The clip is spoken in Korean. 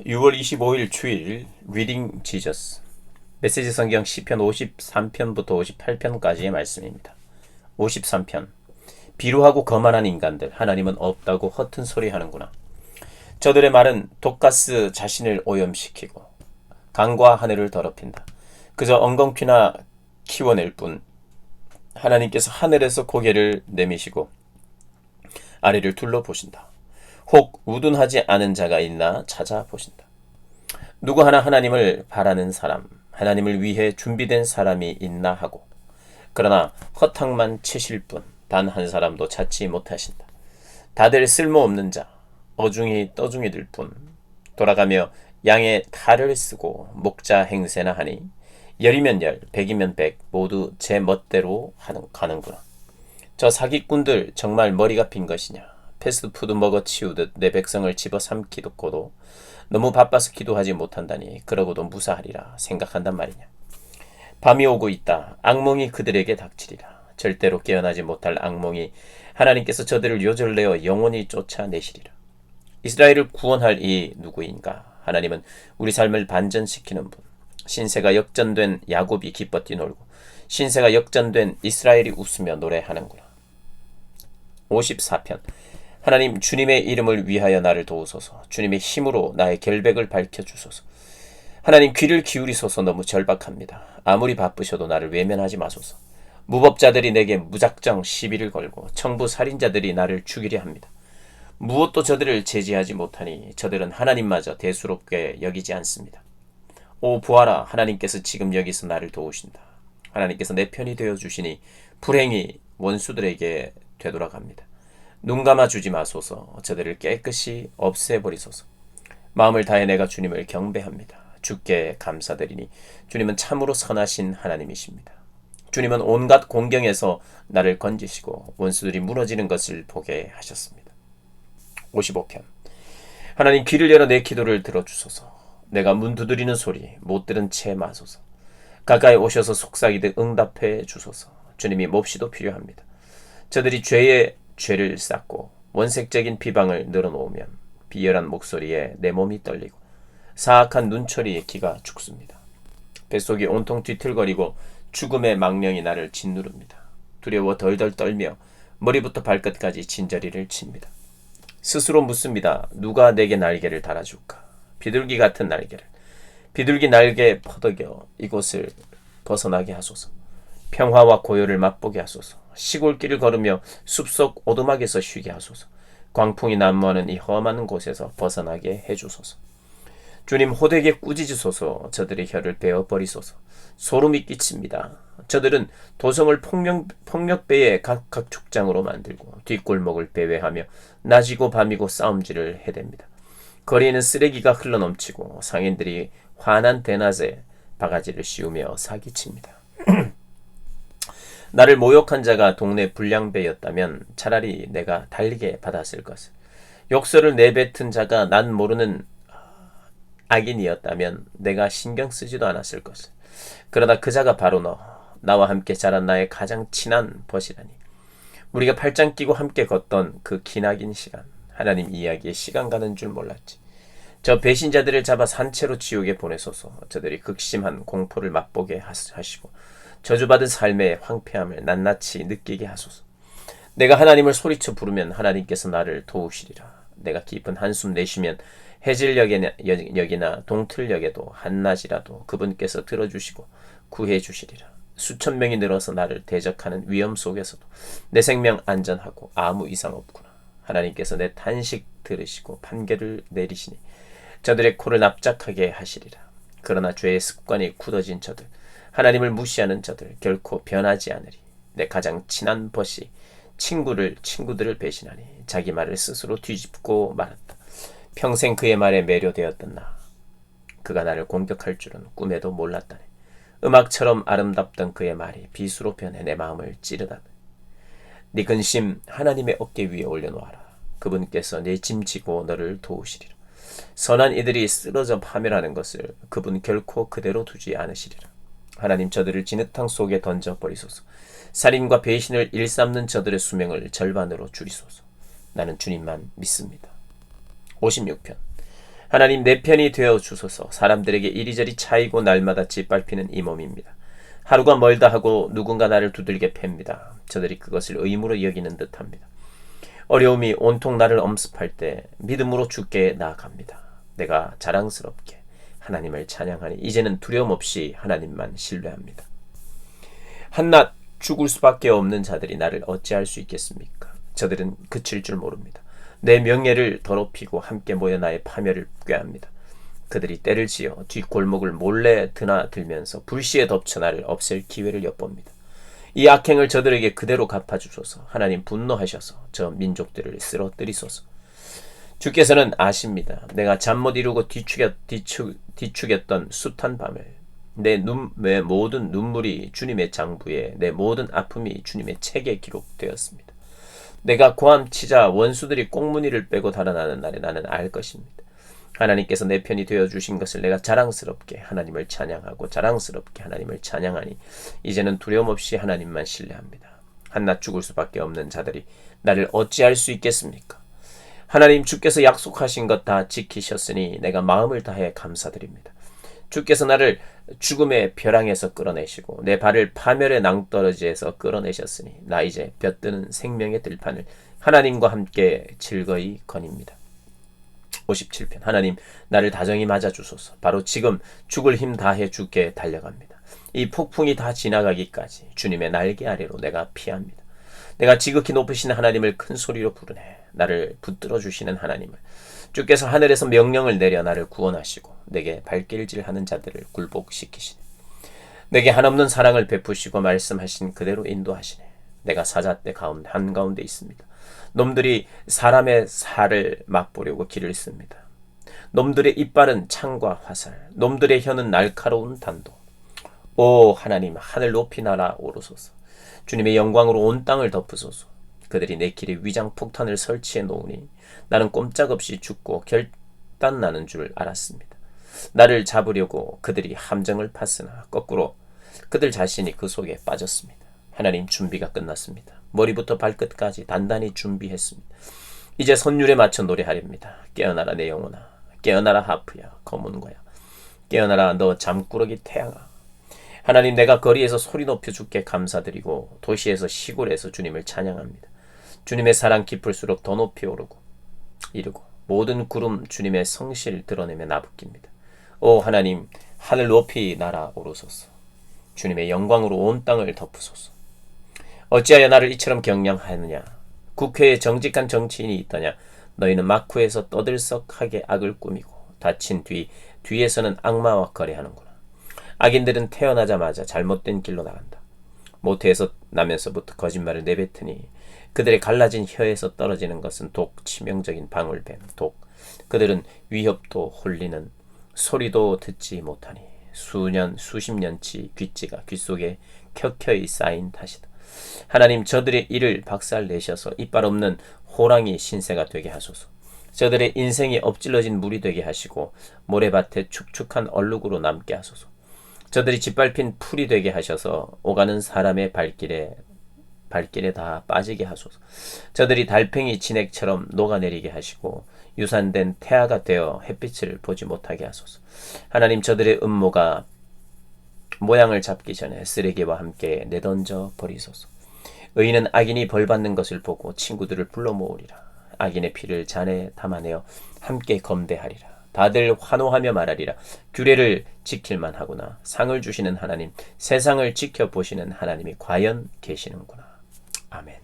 6월 25일 주일 리딩 지저스 메시지 성경 시편 53편부터 58편까지의 말씀입니다. 53편 비루하고 거만한 인간들 하나님은 없다고 허튼 소리 하는구나. 저들의 말은 독가스 자신을 오염시키고 강과 하늘을 더럽힌다. 그저 엉겅퀴나 키워낼 뿐 하나님께서 하늘에서 고개를 내미시고 아래를 둘러보신다. 혹 우둔하지 않은 자가 있나 찾아보신다. 누구 하나 하나님을 바라는 사람, 하나님을 위해 준비된 사람이 있나 하고, 그러나 허탕만 치실 뿐, 단 한 사람도 찾지 못하신다. 다들 쓸모없는 자, 어중이 떠중이들 뿐, 돌아가며 양의 탈을 쓰고 목자 행세나 하니, 열이면 열, 백이면 백, 모두 제 멋대로 하는, 가는구나. 저 사기꾼들 정말 머리가 빈 것이냐? 패스트푸드 먹어 치우듯 내 백성을 집어 삼키고도 너무 바빠서 기도하지 못한다니 그러고도 무사하리라 생각한단 말이냐. 밤이 오고 있다. 악몽이 그들에게 닥치리라. 절대로 깨어나지 못할 악몽이 하나님께서 저들을 요절내어 영원히 쫓아내시리라. 이스라엘을 구원할 이 누구인가? 하나님은 우리 삶을 반전시키는 분. 신세가 역전된 야곱이 기뻐 뛰놀고 신세가 역전된 이스라엘이 웃으며 노래하는구나. 54편 하나님 주님의 이름을 위하여 나를 도우소서. 주님의 힘으로 나의 결백을 밝혀 주소서. 하나님 귀를 기울이소서 너무 절박합니다. 아무리 바쁘셔도 나를 외면하지 마소서. 무법자들이 내게 무작정 시비를 걸고 청부 살인자들이 나를 죽이려 합니다. 무엇도 저들을 제지하지 못하니 저들은 하나님마저 대수롭게 여기지 않습니다. 오 부하라 하나님께서 지금 여기서 나를 도우신다. 하나님께서 내 편이 되어 주시니 불행이 원수들에게 되돌아갑니다. 눈 감아 주지 마소서. 저들을 깨끗이 없애버리소서. 마음을 다해 내가 주님을 경배합니다. 주께 감사드리니 주님은 참으로 선하신 하나님이십니다. 주님은 온갖 공경에서 나를 건지시고 원수들이 무너지는 것을 보게 하셨습니다. 55편 하나님 귀를 열어 내 기도를 들어주소서. 내가 문 두드리는 소리 못 들은 채 마소서. 가까이 오셔서 속삭이듯 응답해 주소서. 주님이 몹시도 필요합니다. 저들이 죄의 죄를 쌓고 원색적인 비방을 늘어놓으면 비열한 목소리에 내 몸이 떨리고 사악한 눈초리에 기가 죽습니다. 뱃속이 온통 뒤틀거리고 죽음의 망령이 나를 짓누릅니다. 두려워 덜덜 떨며 머리부터 발끝까지 진저리를 칩니다. 스스로 묻습니다. 누가 내게 날개를 달아줄까? 비둘기 같은 날개를. 비둘기 날개 퍼덕여 이곳을 벗어나게 하소서. 평화와 고요를 맛보게 하소서. 시골길을 걸으며 숲속 오두막에서 쉬게 하소서. 광풍이 난무하는 이 험한 곳에서 벗어나게 해주소서. 주님 호되게 꾸짖으소서 저들의 혀를 베어 버리소서. 소름이 끼칩니다. 저들은 도성을 폭력, 폭력배의 각각 축장으로 만들고 뒷골목을 배회하며 낮이고 밤이고 싸움질을 해댑니다. 거리에는 쓰레기가 흘러넘치고 상인들이 환한 대낮에 바가지를 씌우며 사기칩니다. 나를 모욕한 자가 동네 불량배였다면 차라리 내가 달리게 받았을 것을. 욕설을 내뱉은 자가 난 모르는 악인이었다면 내가 신경 쓰지도 않았을 것을. 그러나 그 자가 바로 너, 나와 함께 자란 나의 가장 친한 벗이라니. 우리가 팔짱 끼고 함께 걷던 그 기나긴 시간, 하나님 이야기에 시간 가는 줄 몰랐지. 저 배신자들을 잡아 산채로 지옥에 보내소서 저들이 극심한 공포를 맛보게 하시고 저주받은 삶의 황폐함을 낱낱이 느끼게 하소서. 내가 하나님을 소리쳐 부르면 하나님께서 나를 도우시리라. 내가 깊은 한숨 내쉬면 해질녘이나 동틀녘에도 한낮이라도 그분께서 들어주시고 구해 주시리라. 수천 명이 늘어서 나를 대적하는 위험 속에서도 내 생명 안전하고 아무 이상 없구나. 하나님께서 내 탄식 들으시고 판결을 내리시니 저들의 코를 납작하게 하시리라. 그러나 죄의 습관이 굳어진 저들, 하나님을 무시하는 자들 결코 변하지 않으리. 내 가장 친한 벗이 친구를 친구들을 배신하니 자기 말을 스스로 뒤집고 말았다. 평생 그의 말에 매료되었던 나. 그가 나를 공격할 줄은 꿈에도 몰랐다네. 음악처럼 아름답던 그의 말이 비수로 변해 내 마음을 찌르다. 네 근심 하나님의 어깨 위에 올려놓아라. 그분께서 내 짐지고 너를 도우시리라. 선한 이들이 쓰러져 파멸하는 것을 그분 결코 그대로 두지 않으시리라. 하나님 저들을 진흙탕 속에 던져 버리소서. 살인과 배신을 일삼는 저들의 수명을 절반으로 줄이소서. 나는 주님만 믿습니다. 56편 하나님 내 편이 되어 주소서 사람들에게 이리저리 차이고 날마다 짓밟히는 이 몸입니다. 하루가 멀다 하고 누군가 나를 두들겨 팹니다. 저들이 그것을 의무로 여기는 듯합니다. 어려움이 온통 나를 엄습할 때 믿음으로 주께 나아갑니다. 내가 자랑스럽게 하나님을 찬양하니 이제는 두려움 없이 하나님만 신뢰합니다. 한낱 죽을 수밖에 없는 자들이 나를 어찌할 수 있겠습니까? 저들은 그칠 줄 모릅니다. 내 명예를 더럽히고 함께 모여 나의 파멸을 꾀합니다. 그들이 때를 지어 뒷골목을 몰래 드나들면서 불시에 덮쳐 나를 없앨 기회를 엿봅니다. 이 악행을 저들에게 그대로 갚아주소서. 하나님 분노하셔서 저 민족들을 쓰러뜨리소서. 주께서는 아십니다. 내가 잠 못 이루고 뒤축였, 뒤축, 뒤축였던 숱한 밤을 내 눈, 내 모든 눈물이 주님의 장부에 내 모든 아픔이 주님의 책에 기록되었습니다. 내가 고함치자 원수들이 꽁무니를 빼고 달아나는 날에 나는 알 것입니다. 하나님께서 내 편이 되어 주신 것을 내가 자랑스럽게 하나님을 찬양하고 자랑스럽게 하나님을 찬양하니 이제는 두려움 없이 하나님만 신뢰합니다. 한낱 죽을 수밖에 없는 자들이 나를 어찌할 수 있겠습니까? 하나님 주께서 약속하신 것 다 지키셨으니 내가 마음을 다해 감사드립니다. 주께서 나를 죽음의 벼랑에서 끌어내시고 내 발을 파멸의 낭떠러지에서 끌어내셨으니 나 이제 볕드는 생명의 들판을 하나님과 함께 즐거이 거닙니다. 57편 하나님 나를 다정히 맞아 주소서. 바로 지금 죽을 힘 다해 죽게 달려갑니다. 이 폭풍이 다 지나가기까지 주님의 날개 아래로 내가 피합니다. 내가 지극히 높으신 하나님을 큰 소리로 부르네. 나를 붙들어 주시는 하나님을 주께서 하늘에서 명령을 내려 나를 구원하시고 내게 발길질하는 자들을 굴복시키시네. 내게 한없는 사랑을 베푸시고 말씀하신 그대로 인도하시네. 내가 사자떼 가운데 한 가운데 있습니다. 놈들이 사람의 살을 맛보려고 길을 씁니다. 놈들의 이빨은 창과 화살, 놈들의 혀는 날카로운 단도. 오 하나님 하늘 높이 날아 오르소서. 주님의 영광으로 온 땅을 덮으소서. 그들이 내 길에 위장 폭탄을 설치해 놓으니 나는 꼼짝없이 죽고 결단 나는 줄 알았습니다. 나를 잡으려고 그들이 함정을 팠으나 거꾸로 그들 자신이 그 속에 빠졌습니다. 하나님 준비가 끝났습니다. 머리부터 발끝까지 단단히 준비했습니다. 이제 선율에 맞춰 노래하렵니다. 깨어나라 내 영혼아. 깨어나라 하프야. 검은거야. 깨어나라 너 잠꾸러기 태양아. 하나님 내가 거리에서 소리 높여 주께 감사드리고 도시에서 시골에서 주님을 찬양합니다. 주님의 사랑 깊을수록 더 높이 오르고 이르고 모든 구름 주님의 성실 드러내며 나부낍니다. 오 하나님 하늘 높이 날아 오르소서. 주님의 영광으로 온 땅을 덮으소서. 어찌하여 나를 이처럼 경량하느냐? 국회에 정직한 정치인이 있더냐? 너희는 마쿠에서 떠들썩하게 악을 꾸미고 다친 뒤 뒤에서는 악마와 거래하는구나. 악인들은 태어나자마자 잘못된 길로 나간다. 모태에서 나면서부터 거짓말을 내뱉으니 그들의 갈라진 혀에서 떨어지는 것은 독, 치명적인 방울뱀, 독. 그들은 위협도 홀리는 소리도 듣지 못하니 수년, 수십 년치 귀찌가 귀 속에 켜켜이 쌓인 탓이다. 하나님 저들의 일을 박살내셔서 이빨 없는 호랑이 신세가 되게 하소서. 저들의 인생이 엎질러진 물이 되게 하시고 모래밭에 축축한 얼룩으로 남게 하소서. 저들이 짓밟힌 풀이 되게 하셔서 오가는 사람의 발길에 발길에 다 빠지게 하소서. 저들이 달팽이 진액처럼 녹아내리게 하시고 유산된 태아가 되어 햇빛을 보지 못하게 하소서. 하나님 저들의 음모가 모양을 잡기 전에 쓰레기와 함께 내던져 버리소서. 의인은 악인이 벌받는 것을 보고 친구들을 불러 모으리라. 악인의 피를 잔에 담아내어 함께 검대하리라. 다들 환호하며 말하리라. 규례를 지킬만 하구나. 상을 주시는 하나님, 세상을 지켜보시는 하나님이 과연 계시는구나. 아멘.